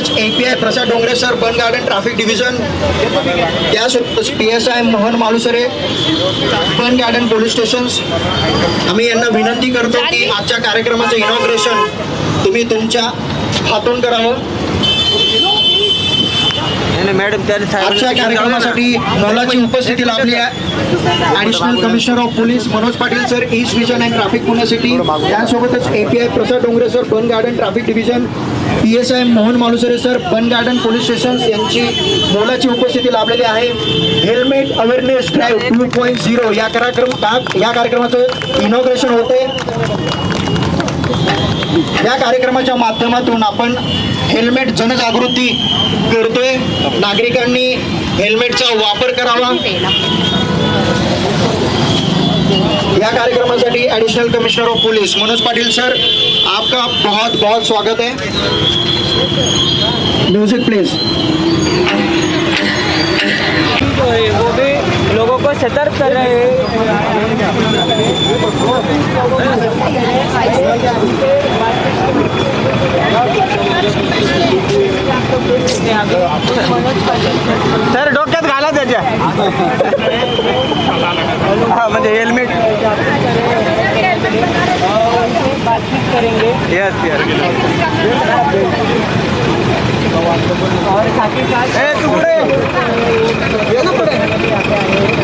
त्यासोबतच A P I Prasad Dongre sir Bund Garden traffic division त्यासोबतच P S I Mohan Malusare Bund Garden police stations. आम्ही यांना विनंती करतो की आजच्या कार्यक्रमाचं इनॉग्रेशन तुम्ही तुमच्या हातून करावं. मॅडम आजच्या कार्यक्रमासाठी मोलाची उपस्थिती लाभली आहे. Additional commissioner of police Manoj Patil sir east division and traffic Pune city त्यासोबतच A P I Prasad Dongre sir Bund Garden traffic division P S I Mohan Malusare sir Bund Garden police station यांची मोलाची उपस्थिती लाभलेली आहे. Helmet awareness drive two point zero या कार्यक्रम या कार्यक्रमाचं इनॉग्रेशन होते. या कार्यक्रमाच्या माध्यमातून आपण हेल्मेट जनजागृती नागरिकांनी हेल्मेटचा वापर करावा. या कार्यक्रमासाठी additional commissioner of police Manoj Patil sir आपका बहुत बहुत स्वागत है. म्यूजिक प्लीज जो वो भी लोगों को सतर्क कर रहे हैं। सर डोक्यात घाला त्याच्या. हा म्हणजे हेल्मेट येस येस तू पुढे ये ना पुढे